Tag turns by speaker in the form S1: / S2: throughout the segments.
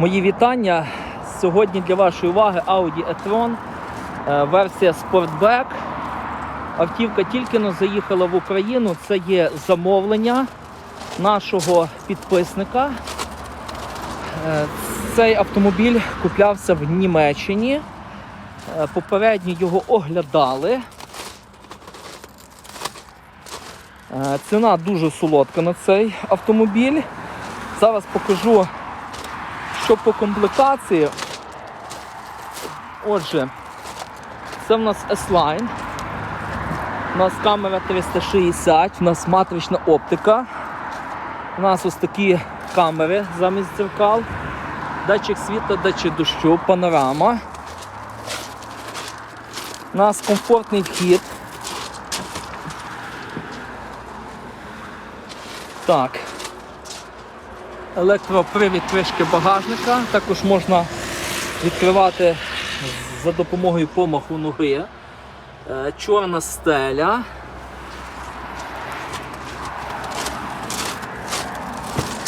S1: Мої вітання. Сьогодні для вашої уваги Audi e-tron, е, версія Sportback. Автівка тільки но заїхала в Україну. Це є замовлення нашого підписника. Е, Цей автомобіль куплявся в Німеччині. Е, Попередньо його оглядали. Ціна дуже солодка на цей автомобіль. Зараз покажу, що по комплектації. Отже, це в нас S-Line. У нас камера 360, у нас матрична оптика. У нас ось такі камери замість дзеркал. Датчик світла, датчик дощу, панорама. У нас комфортний вхід. Так. Електропривід кришки багажника. Також можна відкривати за допомогою помаху ноги. Е, Чорна стеля.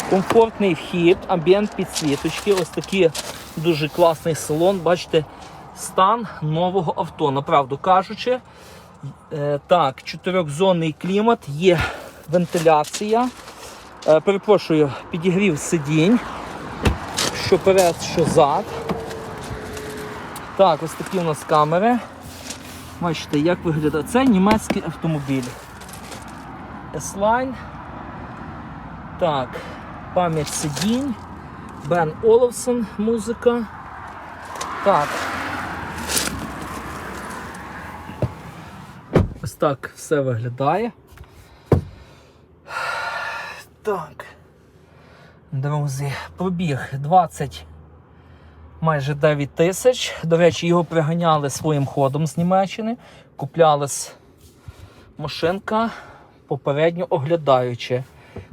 S1: Комфортний вхід, амбієнт підсвіточки. Ось такий дуже класний салон. Бачите, стан нового авто, направду кажучи. Е, Так, чотирьохзонний клімат, є вентиляція. Е, Перепрошую, підігрів сидінь. Що перед, що зад. Так, ось такі у нас камери. Бачите, як виглядає. Це німецький автомобіль. S-Line. Так, пам'ять сидінь. Бен Оловсон музика. Так. Ось так все виглядає. Так. Друзі, пробіг 20 майже 9 тисяч. До речі, його приганяли своїм ходом з Німеччини. Куплялась машинка, попередньо оглядаючи.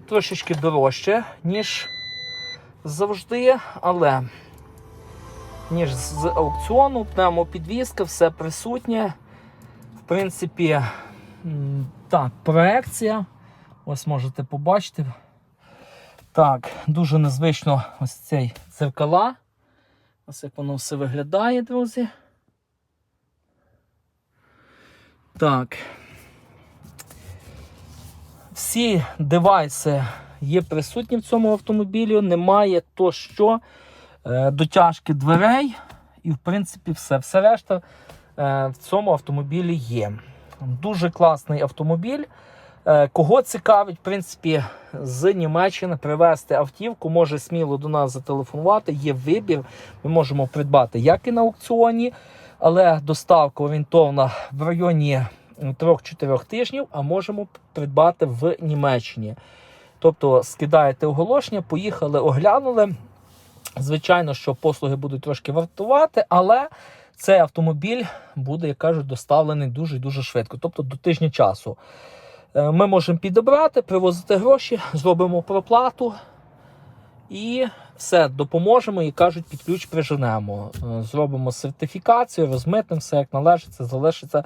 S1: Трошечки дорожче, ніж завжди, але ніж з аукціону, пневмопідвізка, все присутнє. В принципі, так, проекція. Ось можете побачити. Так, дуже незвично ось цей дзеркала. Ось як воно все виглядає, друзі. Так. Всі девайси є присутні в цьому автомобілі. Немає то що е, дотяжки дверей. І, в принципі, все. Все решта е, в цьому автомобілі є. Дуже класний автомобіль. Е, Кого цікавить, в принципі, з Німеччини привезти автівку, може сміло до нас зателефонувати. Є вибір. Ми можемо придбати як і на аукціоні, але доставка орієнтовна в районі 3-4 тижнів, а можемо придбати в Німеччині. Тобто скидаєте оголошення, поїхали, оглянули. Звичайно, що послуги будуть трошки вартувати, але цей автомобіль буде, як кажуть, доставлений дуже дуже швидко, тобто до тижня часу. Е, Ми можемо підібрати, привозити гроші, зробимо проплату і все, допоможемо і кажуть, під ключ приженемо. Е, Зробимо сертифікацію, розмитнемо все як належить, це залишиться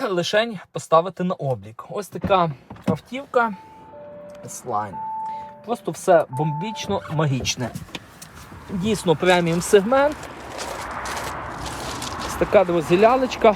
S1: лишень поставити на облік. Ось така автівка S-Line. Просто все бомбічно магічне. Дійсно преміум сегмент. Ось така друзі лялечка.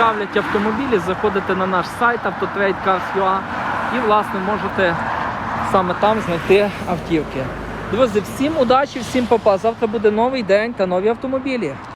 S1: Цікавлять автомобілі, заходите на наш сайт autotrade.cars.ua і власне можете саме там знайти автівки. Друзі, всім удачі, всім папа. Завтра буде новий день та нові автомобілі.